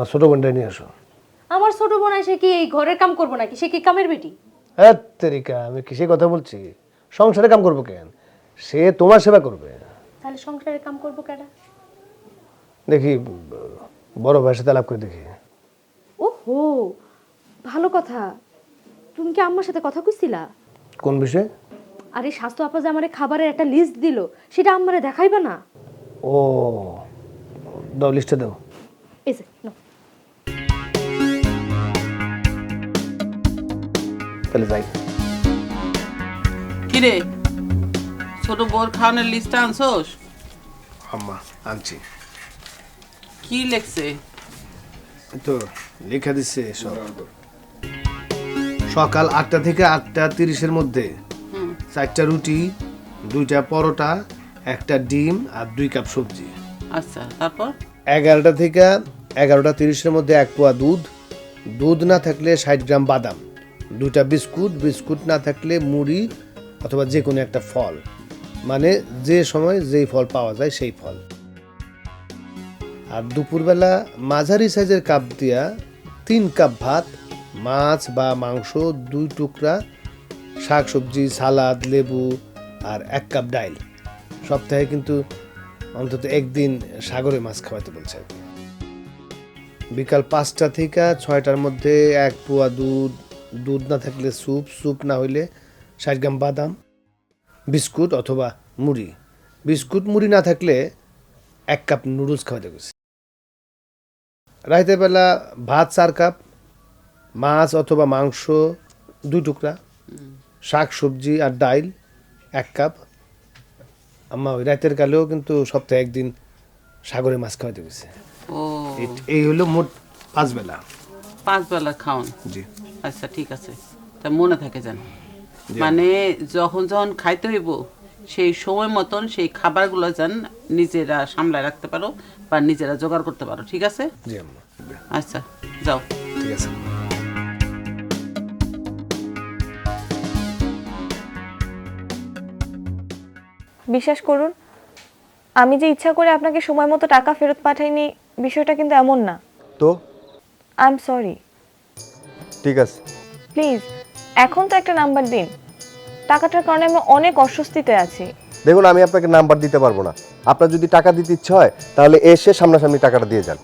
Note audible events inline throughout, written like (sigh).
আমার ছোট বোনটা নিয়ে আসো। আমার ছোট বোন সে কি এই ঘরের কাম করব নাকি? সে কি কামের বেটি? হ্যাঁ তেরিকা আমি কিসে কথা বলছি? সংসারে কাম করব কেন? সে তোমার সেবা করবে। তাহলে সংসারের কাম করব কেডা দেখি বড় ভাইয়ের সাথে আলাপ করে দেখি। ওহো ভালো কথা। তুমি কি আম্মার সাথে কথা কইছিলা? কোন বিষয়ে? আরে স্বাস্থ্য আপা যে আমারে খাবারের একটা লিস্ট দিল সেটা আম্মারে দেখাইবা না? ও দাও লিস্টটা দাও। এই যে নাও। তাহলে যাই। কিরে ছোট বোর খাওয়ানোর লিস্ট আনছোস? আম্মা আনছি। কি লেখছে? তো লেখা দিচ্ছে সব। সকাল আটটা থেকে আটটা তিরিশের মধ্যে চারটা রুটি দুইটা পরোটা একটা ডিম আর দুই কাপ সবজি। আচ্ছা তারপর? এগারোটা থেকে এগারোটা তিরিশের মধ্যে এক পোয়া দুধ। দুধ না থাকলে ষাট গ্রাম বাদাম। দুইটা বিস্কুট বিস্কুট না থাকলে মুড়ি অথবা যে কোনো একটা ফল। মানে যে সময় যেই ফল পাওয়া যায় সেই ফল। আর দুপুরবেলা মাঝারি সাইজের কাপ দিয়া তিন কাপ ভাত, মাছ বা মাংস, দুই টুকরা শাক সবজি সালাদ, লেবু আর এক কাপ ডাইল। সপ্তাহে কিন্তু অন্তত একদিন সাগরে মাছ খাওয়াতে বলছে। বিকাল পাঁচটা থেকে ছয়টার মধ্যে এক পোয়া দুধ দুধ না থাকলে স্যুপ স্যুপ না হইলে ষাট গ্রাম বাদাম বিস্কুট অথবা মুড়ি। বিস্কুট মুড়ি না থাকলে এক কাপ নুডলস খাওয়াতে গেছে রাইতের বেলা ভাত চার কাপ মাছ অথবা মাংস দুই টুকরা শাক সবজি আর ডাইল এক কাপ। আম্মা ওই রাতের কালেও কিন্তু সপ্তাহে একদিন সাগরে মাছ খাওয়াতে গেছে এই- এই হলো মোট পাঁচ বেলা। পাঁচ বেলা খাওন। জি। আচ্ছা ঠিক আছে। তা মনে থাকে যেন। মানে যখন যখন খাইতে হইব সেই সময় মতন সেই খাবারগুলো যেন নিজেরা সামলায় রাখতে পারো বা নিজেরা জোগাড় করতে পারো ঠিক আছে? জি আম্মা আচ্ছা যাও। ঠিক আছে। বিশ্বাস করুন আমি যে ইচ্ছা করে আপনাকে সময় মতো টাকা ফেরত পাঠাইনি বিষয়টা কিন্তু এমন না। তো? আই এম সরি ঠিক আছে। প্লিজ এখন তো একটা নাম্বার দিন। টাকাটার কারণে আমি অনেক অস্বস্তিতে আছি। দেখুন আমি আপনাকে নাম্বার দিতে পারব না। আপনার যদি টাকা দিতে ইচ্ছে হয় তাহলে এসে সামনাসামনি টাকাটা দিয়ে যান।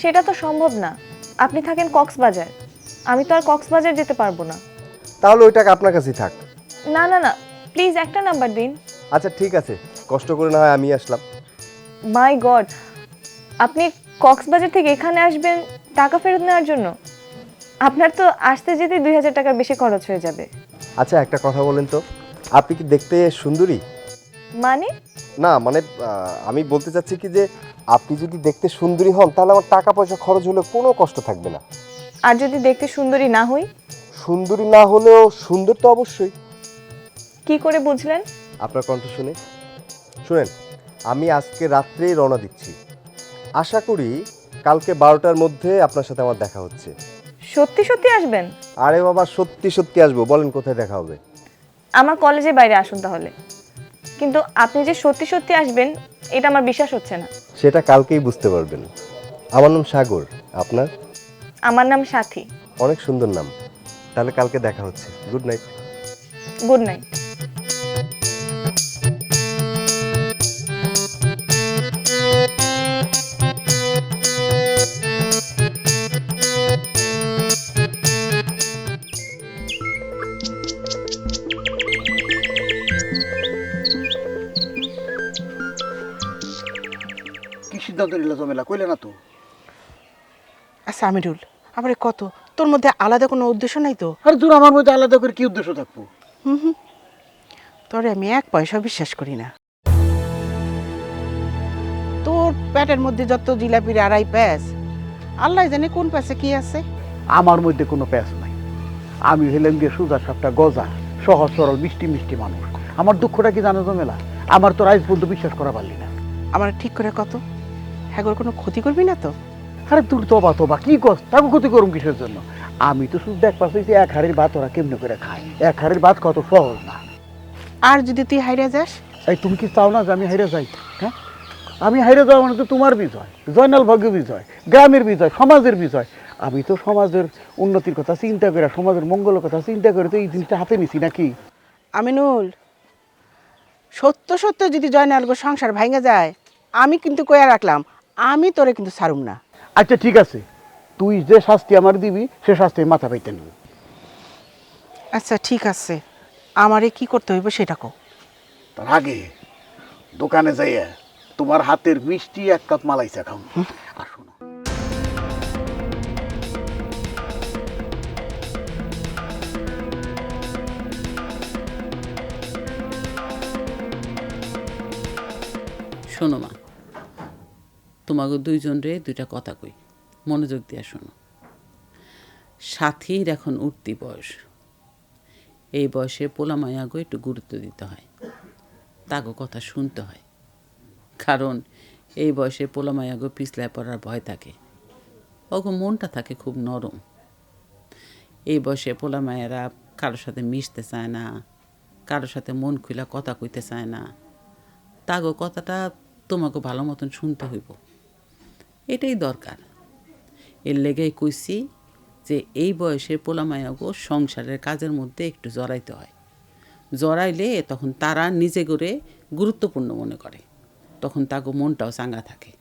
সেটা তো সম্ভব না। আপনি থাকেন কক্সবাজার। আমি তো আর কক্সবাজার যেতে পারব না। তাহলে ওই টাকা আপনার কাছেই থাক। না না না। প্লিজ একটা নাম্বার দিন। আচ্ছা ঠিক আছে। কষ্ট করে না হয় আমি আসলাম। মাই গড আপনি কক্সবাজার থেকে এখানে আসবেন টাকা ফেরত নেওয়ার জন্য? আপনার তো আসতে যেতে দুই হাজার টাকার বেশি খরচ হয়ে যাবে। আচ্ছা একটা কথা বলেন তো। আপনি কি দেখতে সুন্দরী? মানে? না মানে আহ, আমি বলতে চাচ্ছি কি যে আপনি যদি দেখতে সুন্দরী হন তাহলে আমার টাকা পয়সা খরচ হলে কোনো কষ্ট থাকবে না। আর যদি দেখতে সুন্দরী না হই? সুন্দরী না হলেও সুন্দর তো অবশ্যই। কি করে বুঝলেন? আপনার কণ্ঠ শুনে। শুনেন আমি আজকে রাত্রেই রওনা দিচ্ছি। আশা করি কালকে বারোটার মধ্যে আপনার সাথে আমার দেখা হচ্ছে। সত্যি সত্যি আসবেন? আরে বাবা সত্যি সত্যি আসব। বলেন কোথায় দেখা হবে? আমার কলেজের বাইরে আসুন তাহলে। কিন্তু আপনি যে সত্যি সত্যি আসবেন এটা আমার বিশ্বাস হচ্ছে না। সেটা কালকেই বুঝতে পারবেন। আমার নাম সাগর। আপনার? আমার নাম সাথী। অনেক সুন্দর নাম। তাহলে কালকে দেখা হচ্ছে। গুড নাইট গুড নাইট সিদ্ধান্ত নিল জমেলা কইলে না তো। আচ্ছা আমিরুল আবার কত? তোর মধ্যে আলাদা কোনো উদ্দেশ্য নাই তো? আরে তোর আমার মধ্যে আলাদা করে কি উদ্দেশ্য থাকব? তোরে আমি এক পয়সা বিশ্বাস করি না। তোর পেটের মধ্যে যত জিলাপির আড়াই প্যাঁচ আল্লাহ জানে কোন প্যাঁচে কি আছে। আমার মধ্যে কোনো প্যাস নাই। আমি হইলাম গিয়ে সুজা সাপটা গজা সহজ সরল মিষ্টি মিষ্টি মানুষ। আমার দুঃখটা কি জানো জমেলা? আমার তো রাইজ পর্যন্ত বিশ্বাস করা পারলি না। আমার ঠিক করে কত? হ্যাঁ কোনো ক্ষতি করবি না তো? আরে তোর তোবা তোবা কি কস তাকে ক্ষতি করুম কিসের জন্য? আমি তো শুধু দেখ পাচ্ছি যে এক হাড়ির ভাত ওরা কেমনে করে খায়। এক হাড়ির ভাত কত সহজ না। আর যদি তুই হাইরে যাস? এই তুমি কি চাও না যে আমি হেরে যাই? হ্যাঁ? আমি হাইরে যাওয়া মানে তো তোমার বিজয় জয়নাল ভাগ্য বিজয় গ্রামের বিজয় সমাজের বিজয়। আমি তো সমাজের উন্নতির কথা চিন্তা করে সমাজের মঙ্গলের কথা চিন্তা করে তো এই জিনিসটা হাতে নিছি নাকি? আমিনুল সত্য সত্য যদি জয়নালগো সংসার ভাঙে যায় আমি কিন্তু কয়া রাখলাম আমি তোরে কিন্তু ছাড়ুম না। আচ্ছা ঠিক আছে। তুই যে শাস্তি আমার দিবি সে শাস্তি মাথা পাইতে নেব। আচ্ছা ঠিক আছে। আমারে কি করতে হইব সেটা কো তার আগে দোকানে যাইয়া তোমার হাতের মিষ্টি এক কাপ মালাই চা খাও। আর শোনো। শোনো মা তোমাকে দুইজন রে দুইটা কথা কই। মনোযোগ দিয়া শোনো। সাথীর এখন উঠতি বয়স। এই বয়সে পোলা মায়াগো একটু গুরুত্ব দিতে হয়। তাগো কথা শুনতে হয়। কারণ এই বয়সে পোলা মায়াগো পিছলায় পড়ার ভয় থাকে। ওগো মনটা থাকে খুব নরম। এই বয়সে পোলা মায়েরা কারোর সাথে মিশতে চায় না, কারোর সাথে মন খুলা কথা কইতে চায় না। তাগো কথাটা তোমাকে ভালো মতন শুনতে হইব। এটাই দরকার। এর লেগেই কইছি যে এই বয়সে পোলামায়াগো সংসারের কাজের মধ্যে একটু জড়াইতে হয়। জড়াইলে তখন তারা নিজে করে গুরুত্বপূর্ণ মনে করে। তখন তাগো মনটাও চাঙ্গা থাকে।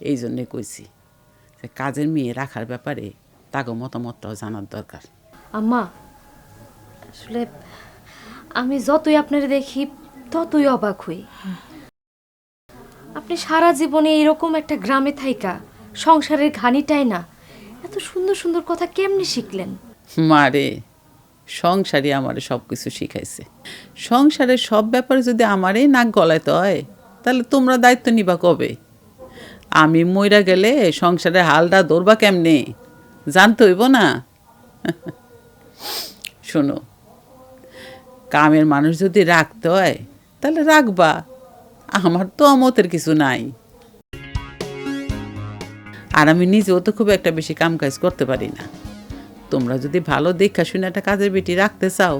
এই জন্যে কইছি যে কাজের মেয়ে রাখার ব্যাপারে তাগো মতামতটাও জানার দরকার। আম্মা, আসলে আমি যতই আপনার দেখি ততই অবাক হই। আপনি সারা জীবনে এরকম একটা গ্রামে থাইকা, সংসারের ঘানিটাই না। এত সুন্দর সুন্দর কথা কেমনে শিখলেন? মারে সংসারই আমারে সব কিছু শিখাইছে। সংসারের সব ব্যাপারে যদি আমারই নাক গলাইতে হয়, তাহলে তোমরা দায়িত্ব নিবা কবে? আমি মইরা গেলে সংসারের হালটা ধরবা কেমনে? জানতে হইব না? (laughs) শোনো, কামের মানুষ যদি রাখতে হয়, তাহলে রাখবা। আমার তো অমতের কিছু নাই। আর আমি নিজেও তো খুব একটা বেশি কাম কাজ করতে পারি না। তোমরা যদি ভালো দেখা শুনে একটা কাজের বেটি রাখতে চাও,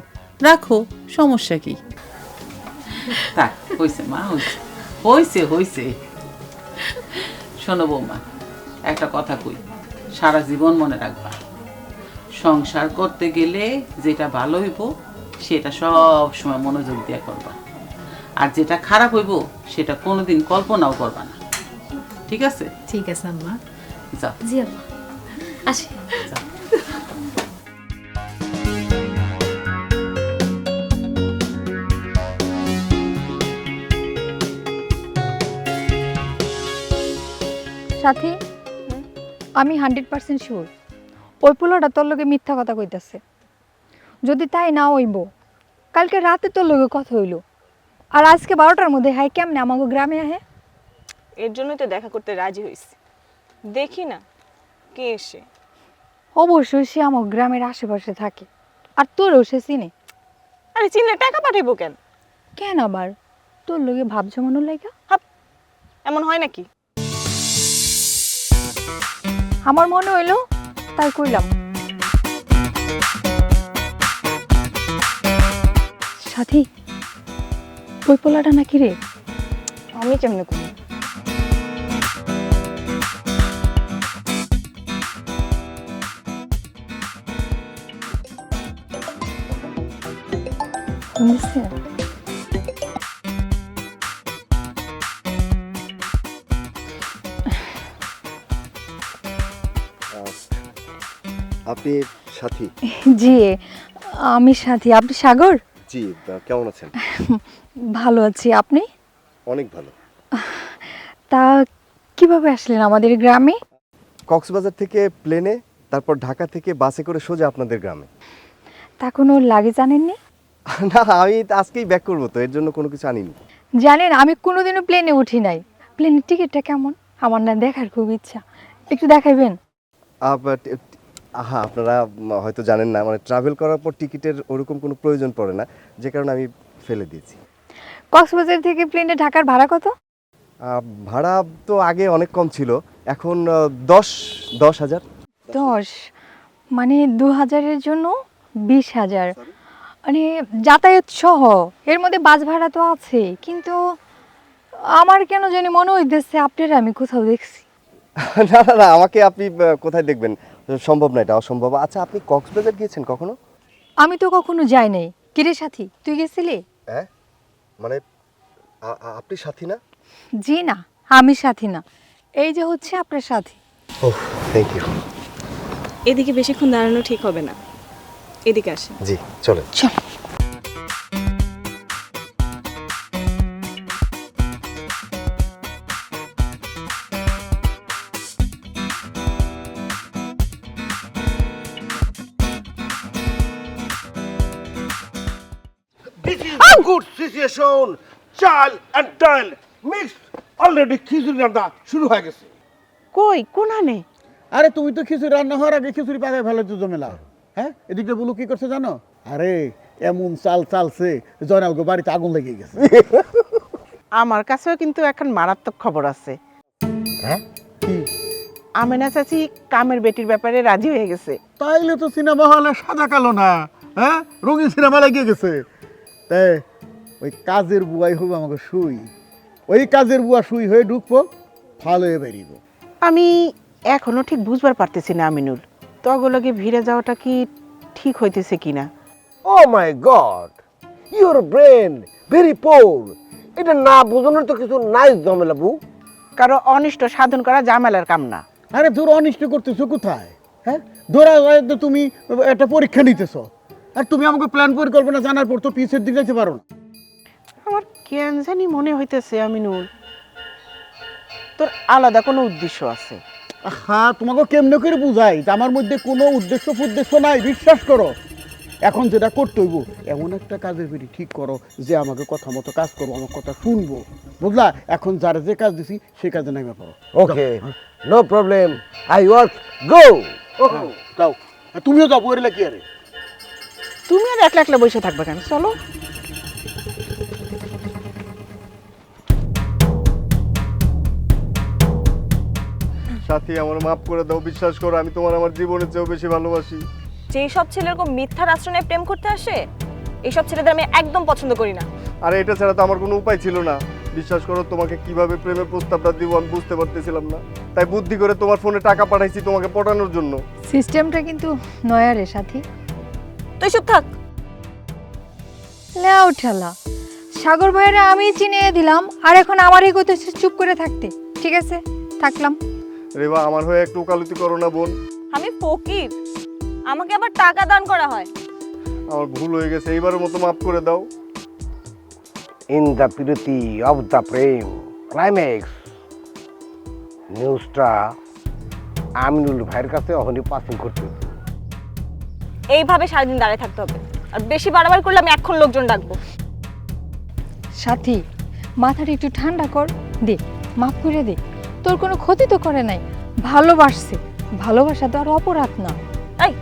রাখো, সমস্যা কি? হয়েছে শোনো বৌমা, একটা কথা কই, সারা জীবন মনে রাখবা। সংসার করতে গেলে যেটা ভালো হইব, সেটা সব সময় মনোযোগ দিয়ে করবা। আর যেটা খারাপ হইব সেটা কোনোদিন কল্পনাও করবা না। ঠিক আছে? ঠিক আছে আম্মা। যাও জি আম্মা। আসি। সাথী আমি হান্ড্রেড পার্সেন্ট শিওর ওই পোলাটা তোর লগে মিথ্যা কথা কইতাছে। যদি তাই না হইব কালকে রাতে তোর লগে কথা হইল। আর আজকে বারোটার মধ্যে হাই কেমনে আমাকে গ্রামে আহে? এর জন্যই তো দেখা করতে রাজি হয়েছি দেখি না কে এসে। অবশ্যই সে আমার গ্রামের আশেপাশে থাকে। আর তোরও সে চিনে। আরে চিনে টাকা পাঠাইবো কেন? কেন আবার? তোর লগে ভাব জমানোর লাগা এমন হয় নাকি? আমার মনে হইল তাই কইলাম। সাথী ওই পোলাটা নাকি রে? আমি কেমনে করি? আপনি সাথী? জি আমি সাথী। আপনি সাগর? জি কেমন আছেন? ভালো আছি আপনি? অনেক ভালো। তা কীভাবে আসলেন আমাদের গ্রামে? কক্সবাজার থেকে প্লেনে তারপর ঢাকা থেকে বাসে করে সোজা আপনাদের গ্রামে। তা কোনো লাগে জানেননি না আমি আজকেই ব্যাক করব তো এর জন্য কোনো কিছু আনিনি। জানেন আমি কোনোদিনও প্লেনে উঠি নাই। প্লেনের টিকিটটা কেমন? আমার না দেখার খুব ইচ্ছা। একটু দেখাইবেন? হ্যাঁ আপনারা হয়তো জানেন না মানে ট্রাভেল করার পর টিকিটের ওরকম কোনো প্রয়োজন পড়ে না। যে কারণে আমি ফেলে দিয়েছি। কক্সবাজার থেকে প্লেনে ঢাকার ভাড়া কত? ভাড়া তো আগে অনেক কম ছিল এখন দশ দশ হাজার। দশ? মানে দু হাজারের জন্য বিশ হাজার। মানে যাতায়াত সহ এর মধ্যে বাস ভাড়া তো আছে কিন্তু আমার কেন জানি মনে হইতেছে আপনারা আমি কোথাও দেখছি। (laughs) না না না আমাকে আপনি কোথায় দেখবেন? সম্ভব না এটা অসম্ভব। আচ্ছা আপনি কক্সবাজার গিয়েছেন কখনো? আমি তো কখনো যাই নাই। কিরে সাথী তুই গেছিলি? হ্যাঁ? মানে আপনি সাথী না? জি না আমি সাথী না। এই যে হচ্ছে আপনার সাথী। ও থ্যাংক ইউ এদিকে বেশিক্ষণ দাঁড়ানো ঠিক হবে না। এদিকে আসেন। জি চলেন। চল। Situation. চাল and ডাল মিক্স অলরেডি খিচুড়ি রান্না শুরু হয়ে গেছে। কই? কোনানে আরে তুমি তো খিচুড়ি রান্না হওয়ার আগে খিচুড়ি পাকায় ফেলে তো জমেলা। হ্যাঁ? এদিকে বলু কি করছে জানো? আরে এমন চাল চালছে জয়নালগো বাড়িতে আগুন লেগে গেছে। আমার কাছেও কিন্তু এখন মারাত্মক খবর আছে। হ্যাঁ? কি? আমেনা চাচি কামের বেটির ব্যাপারে রাজি হয়ে গেছে। তাইলে তো সিনেমা হলে সাদা কালো না হ্যাঁ? রঙিন সিনেমা লাগিয়ে গেছে। তাই ওই কাজের বুয়াই হবে আমাকে শুই ওই কাজের বুয়া শুই হয়ে ঢুকবো ভালো হয়ে বেরিব। আমি এখনও ঠিক বুঝবার পারতেছি না আমিনুল। তগলগে ভিড়ে যাওয়াটা কি ঠিক হইতেছে কিনা? ও my god! Your brain very poor. এটা না বোঝানোর তো কিছু নাই ঝামেলা বউ কারও অনিষ্ট সাধন করা জামেলার কাম না। আরে তোর অনিষ্ট করতেছো কোথায়? হ্যাঁ? ধরা তো তুমি একটা পরীক্ষা নিতেছ। আর তুমি আমাকে প্ল্যান পরিকল্পনা জানার পর তো পিছের দিকে যেতে পারো না। আমার কেন জানি মনে হইতেছে আমিনুল। তোর আলাদা কোনো উদ্দেশ্য আছে। হ্যাঁ তোমাকে কেমনে করে বুঝাই যে আমার মধ্যে কোনো উদ্দেশ্য ফুদ্দেশ্য নাই? বিশ্বাস করো। এখন যেটা করতে হইব এমন একটা কাজের বেরি ঠিক করো যে আমাকে কথা মতো কাজ করব আমার কথা শুনব। বুঝলা? এখন যারা যে কাজ দিছি সেই কাজে নেমে পড়ো। Okay no problem I work go যাও। তুমিও যাও বইরে কি আরে। তুমি আর একলা একলা বসে থাকবে কেন? চলো। সাথী আমার মাফ করে দাও বিশ্বাস করো আমি তোমার আমার জীবনের চেয়েও বেশি ভালোবাসি। যেই সব ছেলে এরকম মিথ্যার আশ্রয়ে প্রেম করতে আসে এইসব ছেলেদের আমি একদম পছন্দ করি না। আর এটা ছাড়া তো আমার কোনো উপায় ছিল না। বিশ্বাস করো তোমাকে কীভাবে প্রেমের প্রস্তাবটা দিব আমি বুঝতে পারতেছিলাম না। তাই বুদ্ধি করে তোমার ফোনে টাকা পাঠাইছি তোমাকে পটানোর জন্য। সিস্টেমটা কিন্তু নয়া রে সাথী। তুই চুপ থাক। লেও ঠেলা। সাগর ভাইয়েরা আমি চিনিয়ে দিলাম আর এখন আমারই কইতেছে চুপ করে থাকতে। ঠিক আছে থাকলাম। রেবা আমার হয়ে একটু ওকালতি করো না বোন। আমি ফকির। আমাকে আবার টাকা দান করা হয়। আমার ভুল হয়ে গেছে এইবারের মতো মাফ করে দাও। ইন দ্য পিরিতি অফ দ্য প্রেম ক্লাইম্যাক্স নিউজটা আমিনুল ভাইয়ের কাছে অহনি পাসিং করতে এইভাবে সারাদিন দাঁড়িয়ে থাকতে হবে। আর বেশি বাড়াবার করলে আমি এখন লোকজন ডাকবো। সাথী মাথাটা একটু ঠান্ডা কর। দে মাফ করে দে। তোর কোনো ক্ষতি তো করে নাই। ভালোবাসছে। ভালোবাসা তো আর অপরাধ না এই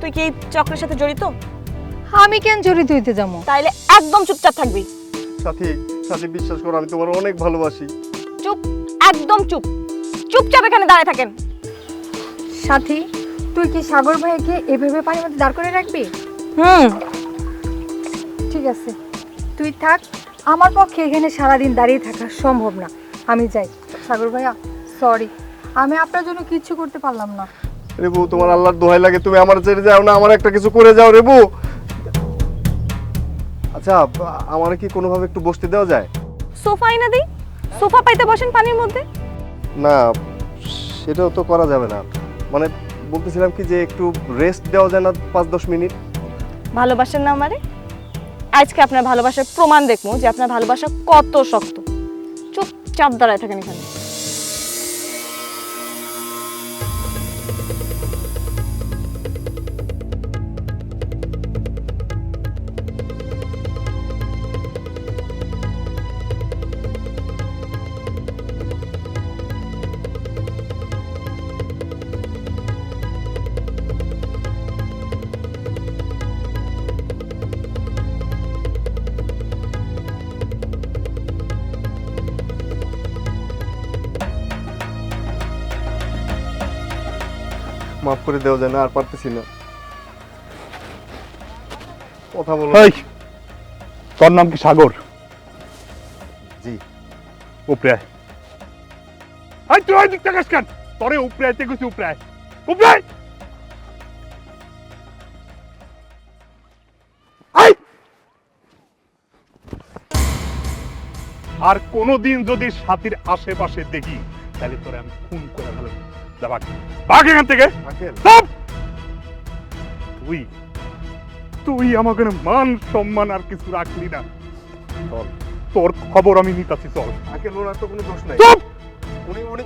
তুই কি এই চক্রের সাথে জড়িত? আমি কেন জড়িত হইতে যাব? তাইলে একদম চুপচাপ থাকবি। সাথী সাথী বিশ্বাস করো আমি তোমার অনেক ভালোবাসি। চুপ একদম চুপ। চুপচাপ এখানে দাঁড়িয়ে থাকেন। সাথী তুই কি সাগর ভাইকে এভাবে পানির মধ্যে দাঁড় করে রাখবি? হুম। ঠিক আছে। তুই থাক আমার পক্ষে এখানে সারাদিন দাঁড়িয়ে থাকা সম্ভব না। আমি যাই। সাগর ভাইয়া সরি আমি আপনার জন্য কিচ্ছু করতে পারলাম না। রেবু তোমার আল্লাহর দোহাই লাগে তুমি আমার ছেড়ে যাও না আমার একটা কিছু করে যাও রেবু। আচ্ছা আমার কি কোনোভাবে একটু বসতে দেওয়া যায়? সোফা এনে দিই। সোফা পাইতে বসেন পানির মধ্যে। না সেটাও তো করা যাবে না। মানে বলতেছিলাম কি যে একটু রেস্ট দেওয়া যায় না পাঁচ দশ মিনিট? ভালোবাসেন না আমারে? আজকে আপনার ভালোবাসার প্রমাণ দেখব যে আপনার ভালোবাসা কত শক্ত। চুপচাপ দাঁড়ায় থাকেন এখানে। মাফ করে দেওয়া যায় না আর পারতেছি না। কথা বলো। এই তোর নাম কি সাগর? জি। উপরে আয়। আয় তুই দিক থেকে কেন তোরে উপরে আইতে গেছি উপরে আয়। উপরে আয়! আয় আর কোনোদিন যদি সাথীর আশেপাশে দেখি তাহলে তোরে আমি খুন করে ফেলব। যা ভাগ ভাগ এখান থেকে। তুই। তুই আমাকে মান সম্মান আর কিছু রাখলি না। চল তোর খবর আমি নিতাছি চল। আঙ্কেল ওনার তো কোনো দোষ নাই। চুপ! উনি উনি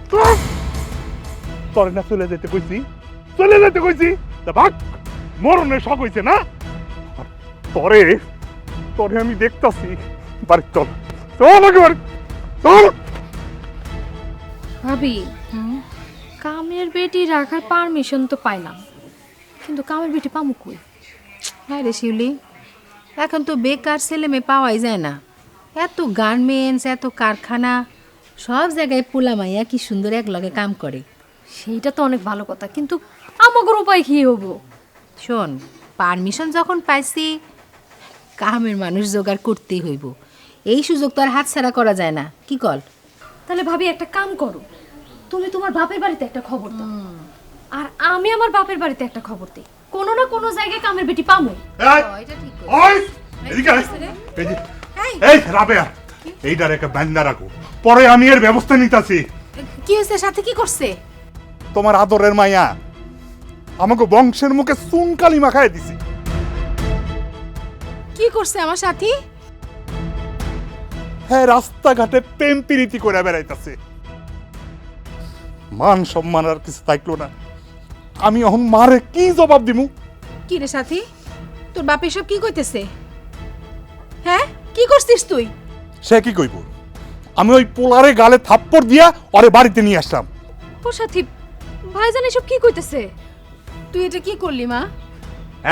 তোর না চলে যেতে কইছি। চলে যেতে কইছি। তা ভাগ শখ হইছে না? তরে তরে আমি দেখতাছি। বাড়ি চল। চল আগে বাড়ি। চল! ভাবি কামের বেটি রাখার পারমিশন তো পাইলাম। কিন্তু কামের বেটি পামু কই? হ্যাঁ রে শিউলি, এখন তো বেকার ছেলে মেয়ে পাওয়াই যায় না। এত গার্মেন্টস এত কারখানা, সব জায়গায় পোলা মাইয়া কি সুন্দর এক লগে কাম করে। সেইটা তো অনেক ভালো কথা, কিন্তু আমাগর উপায় কি হব? শোন পারমিশন যখন পাইছি, কামের মানুষ জোগাড় করতেই হইব। এই সুযোগ তো আর হাতছাড়া করা যায় না। কি কল? তাহলে ভাবি একটা কাম করো। তুমি তোমার বাপের বাড়িতে একটা খবর দাও। আর আমি আমার বাপের বাড়িতে একটা খবর দিই। কোনো না কোনো জায়গায় কামের বেটি পামু। এই, আয়। এই যে, এই। রাবেয়া এইটার একটা ব্যান্ডা রাখো। পরে আমি এর ব্যবস্থা নিতাছি। কি হয়েছে? সাথে কি করছে? তোমার আদরের মাইয়া আমাকে বংশের মুখে চুনকালি মাখায় দিছি। কি করছে আমার সাথী? হ্যাঁ রাস্তাঘাটে প্রেম প্রীতি করে বেড়াইতাছে। মান সম্মান আর কিছু থাকল না। আমি এখন মারে কি জবাব দিমু? কি রে সাথী? তোর বাপ এসব কি কইতেছে? হ্যাঁ? কি করছিস তুই? সে কি কইব? আমি ওই পোলারে গালে থাপ্পড় দিয়া ওরে বাড়িতে নিয়ে আসলাম। ও সাথী ভাইজান এসব কি কইতেছে? তুই এটা কি করলি মা?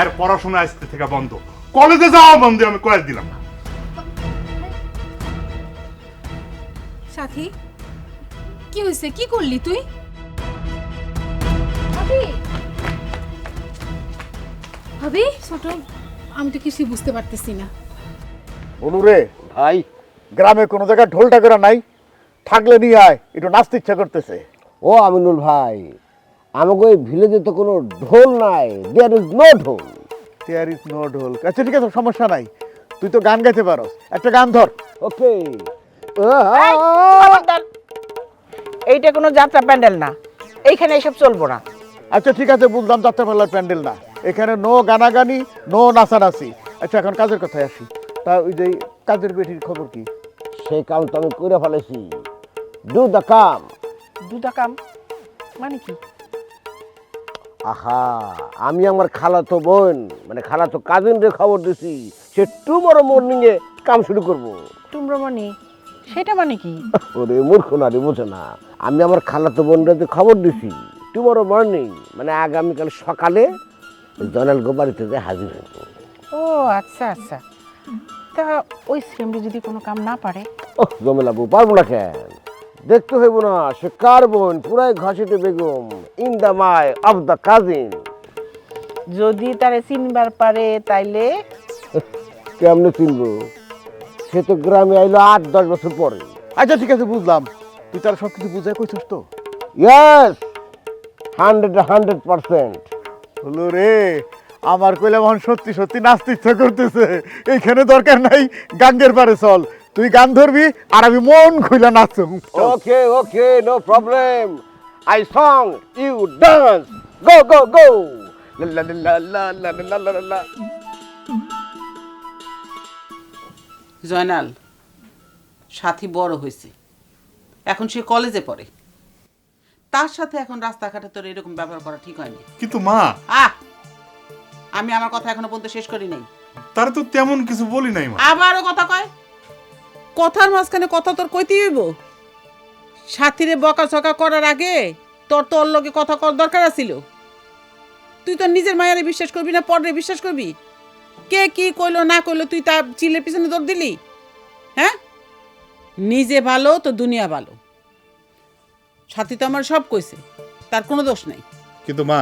এর পড়াশোনা আজকে থেকে বন্ধ। কলেজে যাওয়া বন্ধ আমি কয়ে দিলাম। সাথী কি হয়েছে? কি করলি তুই? ভাবি। ভাবি? ছোট আমি তো কিছুই বুঝতে পারতেছি না। অনুরে ভাই গ্রামে কোনো জায়গায় ঢোলটা করা নাই। থাকলে নিয়ে আয় একটু নাচতে ইচ্ছা করতেছে। ও আমিনুল ভাই আমাকে ওই ভিলেজে তো কোনো ঢোল নাই। দেয়ার ইজ নো ঢোল। দেয়ার ইজ নো ঢোল। আচ্ছা ঠিক আছে সমস্যা নাই। তুই তো গান গাইতে পারো একটা গান ধর। ওকে। এইটা কোনো যাত্রা প্যান্ডেল না। এইখানে এসব চলবো না। আচ্ছা ঠিক আছে বুঝলাম যাত্রাপাল্লার প্যান্ডেল না। এখানে নো গানাগানি নো নাচানাচি। আচ্ছা এখন কাজের কথায় আসি। তা ওই যে কাজের বেটির খবর কি? সেই কাম তো আমি করে ফেলেছি। ডু দ্য কাম দুটা কাম মানে কি? আহা আমি আমার খালাতো বোন মানে খালাতো কাজিনরে খবর দিছি। সে টুমরো মর্নিং এ কাম শুরু করব। তোমরা মানে সেটা মানে কি? ওরে মূর্খ না রে বোঝে না। আমি আমার খালাতো বোনরাতে খবর দিছি টুমরো মর্নিং মানে আগামীকাল সকালে জনাল গোবাড়িতে যে হাজির হব। ও আচ্ছা আচ্ছা। তা ওই শ্রেমরি যদি কোনো কাম না পারে? ও জমেলা বউ পারব না কেন? দেখতে হইব না সে কার বোন? পুরাই ঘাসিতে Begum in the my of the cousin. যদি তারে চিনবার পারে তাইলে? কেমনে চিনবো? সে তো গ্রামে আইলো আট দশ বছর পরে। আচ্ছা ঠিক আছে বুঝলাম। তুই তার সব কিছু বুঝায় কইছিস তো? ইয়েস হান্ড্রেড হান্ড্রেড পার্সেন্ট হলো রে আমার কইলে মন সত্যি সত্যি নাচতে ইচ্ছা করতেছে। এইখানে দরকার নাই গাঙ্গের পারে চল। তুই গান ধরবি আর আমি মন খুইলা নাচুম। Okay okay no problem I song you dance go go go la la la লা লা লা লা। জয়নাল সাথী বড় হয়েছে। এখন সে কলেজে পড়ে। তার সাথে এখন রাস্তাঘাটে তোর এরকম ব্যবহার করা ঠিক হয়নি। কিন্তু মা! আহ! আমি আমার কথা এখনও পর্যন্ত শেষ করি নাই। তার তো তেমন কিছু বলি নাই মা। আবারও কথা কয়? কথার মাঝখানে কথা তোর কইতে হইব। সাথীরে বকা চকা করার আগে তোর তোর লগে কথা করার দরকার আছিল। তুই তো নিজের মায়েরে বিশ্বাস করবি না পরে বিশ্বাস করবি? কে কি কইলো না কইলো তুই তা চিলের পিছনে দৌড় দিলি? হ্যাঁ? নিজে ভালো তো দুনিয়া ভালো। সাথী তো আমার সব কইছে তার কোনো দোষ নাই। কিন্তু মা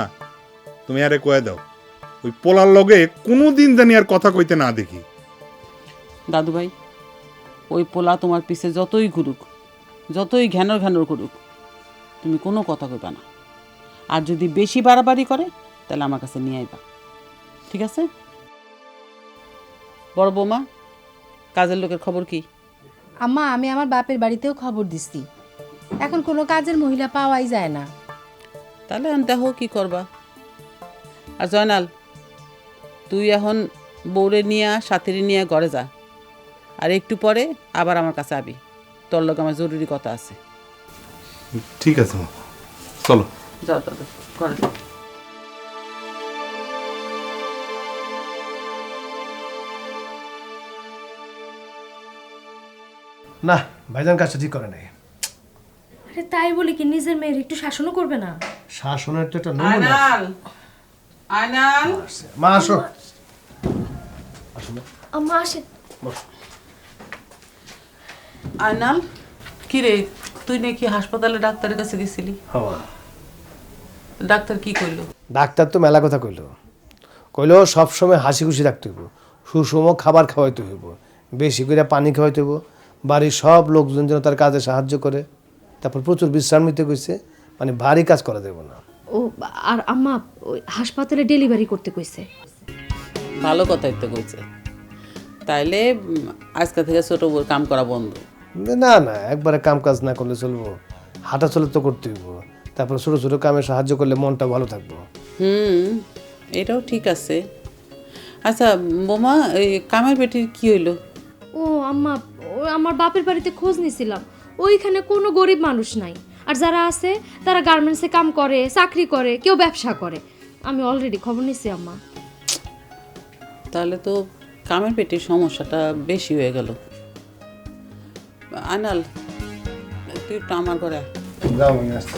তুমি আরে কয়ে দাও ওই পোলার লগে কোনোদিন জানি আর কথা কইতে না দেখি। দাদু ভাই ওই পোলা তোমার পিছে যতই ঘুরুক যতই ঘ্যানর ঘ্যানর করুক তুমি কোনো কথা কইবা না। আর যদি বেশি বাড়াবাড়ি করে তাহলে আমার কাছে নিয়ে আইবা। ঠিক আছে? বড় বৌমা কাজের লোকের খবর কি? আম্মা আমি আমার বাপের বাড়িতেও খবর দিছি এখন কোনো কাজের মহিলা পাওয়াই যায় না। তাহলে এখন দেখো কি করবা। আর জয়নাল তুই এখন বউরে নিয়ে সাথীরে নিয়ে ঘরে যা। আর একটু পরে আবার আমার কাছে আবি। তোর লোক আমার জরুরি কথা আছে। ঠিক আছে চলো। যাও দাদা ঘরে যাও। না ভাইজান কাজটা ঠিক করে নাই। আরে তাই বলে কি নিজের মেয়ের একটু শাসনও করবে না? শাসনের তো একটা নমুনা। আছে। আয়নাল আয়নাল। মা আসো। আম্মা আসে আয়নাল কি রে তুই নাকি হাসপাতালে ডাক্তারের কাছে গেছিলি? হওয়া ডাক্তার কি কইলো? ডাক্তার তো মেলা কথা কইলো। কইলো সবসময় হাসি খুশি রাখতে হইব। সুষম খাবার খাওয়াইতে হইব। বেশি করে পানি খাওয়াইতে হইব। বাড়ির সব লোকজন যেন তার কাজে সাহায্য করে। তারপর প্রচুর বিশ্রাম নিতে কইছে মানে ভারী কাজ করা দেব না। ও আর আম্মা ওই হাসপাতালে ডেলিভারি করতে কইছে। ভালো কথাই তো কইছে। তাইলে আজকে থেকে ছোট বউর কাম করা বন্ধ। না না একবারে কাম কাজ না করলে চলবো। হাঁটা চলে তো করতে হইব। তারপর ছোটো ছোটো কামে সাহায্য করলে মনটা ভালো থাকব। হুম এটাও ঠিক আছে। আচ্ছা বোমা এই কামের বেটির কি হইল? ও আম্মা আমার বাপের বাড়িতে খোঁজ নিছিলাম। ওইখানে কোনো গরিব মানুষ নাই। আর যারা আছে তারা গার্মেন্টসে কাম করে চাকরি করে কেউ ব্যবসা করে। আমি অলরেডি খবর নিছি আম্মা। তাহলে তো কামের পেটির সমস্যাটা বেশি হয়ে গেল। আনাল তুই একটু আমার ঘরে যাও আমি আসছি।